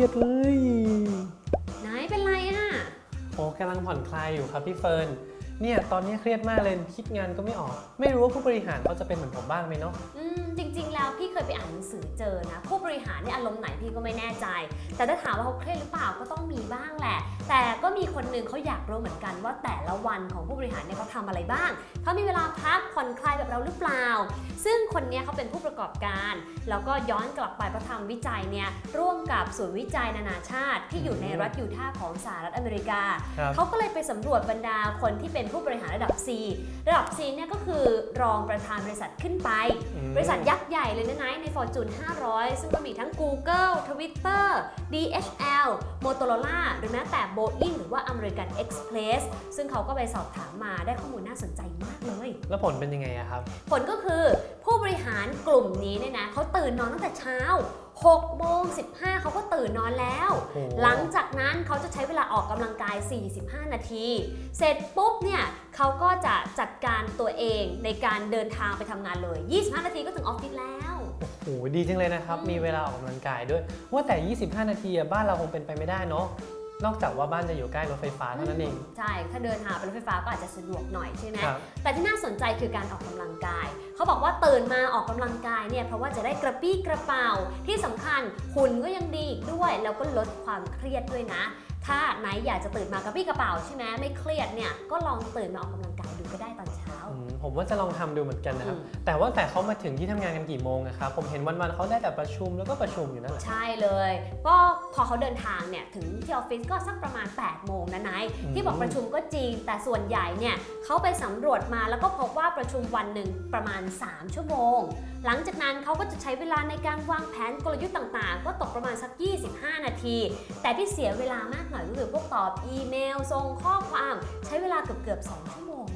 ยดเลยไหนเป็นไรอะ โอ้กำลังผ่อนคลายอยู่ครับพี่เฟิร์น เนี่ยตอนนี้เครียดมากเลยคิดงานก็ไม่ออก ไม่รู้ว่าผู้บริหารเขาจะเป็นเหมือนผมบ้างไหมเนาะอืมจริง ๆ แล้วพี่เคยไปอ่านหนังสือเจอนะ ผู้บริหารเนี่ยอารมณ์ไหนพี่ก็ไม่แน่ใจ แต่ถ้าถามว่าเขาเครียดหรือเปล่าก็ต้องมีบ้างแหละ แต่ก็มีคนหนึ่งเขาอยากรู้เหมือนกันว่าแต่ละวันของผู้บริหารเนี่ยเขาทำอะไรบ้างเขามีเวลาพักผ่อนคลายแบบเราหรือเปล่า ซึ่งคนเนี้ยเขาเป็นผู้ประกอบการ แล้วก็ย้อนกลับไปเพราะทำวิจัยเนี่ยร่วมกับศูนย์วิจัยนานาชาติ ที่อยู่ในรัฐยูทาห์ของสหรัฐอเมริกา ครับ เขาก็เลยไปสำรวจบรรดาคนที่เป็นผู้บริหารระดับ C ระดับ C เนี่ยก็คือรองประธานบริษัทขึ้นไปอืมบริษัทยักษ์ใหญ่เลยนะนะใน Fortune 500 ซึ่งก็มีทั้ง Google Twitter DHL Motorola หรือแม้แต่ Boeing หรือว่า American Express ซึ่งเขาก็ไปสอบถามมาได้ข้อมูลน่าสนใจมากเลย แล้วผลเป็นยังไงอะครับ ผลก็คือผู้บริหารกลุ่มนี้เนี่ยนะเขาตื่นนอนตั้งแต่เช้า 6โมง15 เขาก็ตื่นนอนแล้ว โอ้โห หลังจากนั้นเขาจะใช้เวลาออกกำลังกาย 45 นาที เสร็จปุ๊บเนี่ยเขาก็จะจัดการตัวเองในการเดินทางไปทำงานเลย 25 นาทีก็ถึงออฟฟิศแล้ว โอ้โหดีจังเลยนะครับ อืม มีเวลาออกกำลังกายด้วย ว่าแต่ 25 นาทีอะบ้านเราคงเป็นไปไม่ได้เนาะ นอกจากว่าบ้านจะอยู่ใกล้รถไฟฟ้าเท่านั้นเอง ใช่ ถ้าเดินทางเป็นรถไฟฟ้าก็อาจจะสะดวกหน่อยใช่ไหม ครับ แต่ที่น่าสนใจคือการออกกำลังกาย เขาบอกว่าตื่นมาออกกำลังกายเนี่ยเพราะว่าจะได้กระปี้กระเป๋า ที่สำคัญหุ่นก็ยังดีอีกด้วย แล้วก็ลดความเครียดด้วยนะ ถ้าไหนอยากจะตื่นมากระปี้กระเป๋าใช่ไหมไม่เครียดเนี่ย ก็ลองตื่นมาออกกำลังกายดูก็ได้ตอนเช้า อืมผมว่าจะลองทำดูเหมือนกันนะครับอืมแต่ว่าแต่เขามาถึงที่ทำงานกันกี่โมงนะครับ ผมเห็นวันๆเขาได้แต่ประชุมแล้วก็ประชุมอยู่นั่นแหละ ใช่เลย ก็พอเขาเดินทางเนี่ยถึงที่ออฟฟิศก็สักประมาณ 8 โมงนะนายอืม ที่บอกประชุมก็จริง แต่ส่วนใหญ่เนี่ยเขาไปสำรวจมาแล้วก็พบว่าประชุมวันหนึ่งประมาณ 3 ชั่วโมง หลังจากนั้นเขาก็จะใช้เวลาในการวางแผนกลยุทธ์ต่างๆ ก็ตกประมาณสัก 25 นาที แต่ที่เสียเวลามากหน่อยก็คือพวกตอบอีเมลส่งข้อความใช้เวลาเกือบๆ2ชั่วโมงเล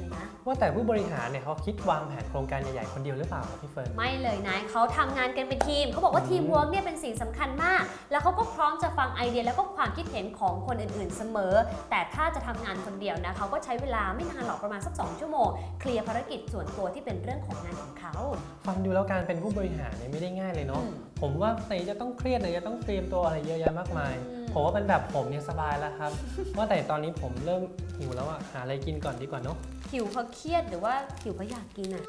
ยนะ ว่าแต่ผู้บริหารเนี่ยเขาคิดวางแผนโครงการใหญ่ๆคนเดียวหรือเปล่าครับพี่เฟิร์น ไม่เลยนะเขาทำงานกันเป็นทีม เขาบอกว่าอืมทีมเวิร์กเนี่ยเป็นสิ่งสำคัญมาก แล้วเขาก็พร้อมจะฟังไอเดียแล้วก็ความคิดเห็นของคนอื่นๆเสมอ แต่ถ้าจะทำงานคนเดียวนะเขาก็ใช้เวลาไม่นานหรอกประมาณสัก 2 ชั่วโมง เคลียร์ภารกิจส่วนตัวที่เป็นเรื่องของงานของเขา ฟังดูแล้วการเป็นผู้บริหารเนี่ยไม่ได้ง่ายเลยเนาะ อืม ผมว่าไหนจะต้องเครียดไหนจะต้องเตรียมตัวอะไรเยอะแยะมากมาย อืม ผมว่าเป็นแบบผมเนี่ยสบายแล้วครับ ว่าแต่ตอนนี้ผมเริ่มหิวแล้วอะหาอะไรกินก่อนดีกว่าเนาะ หิวเพราะเครียดหรือว่าหิวเพราะอยากกินอะ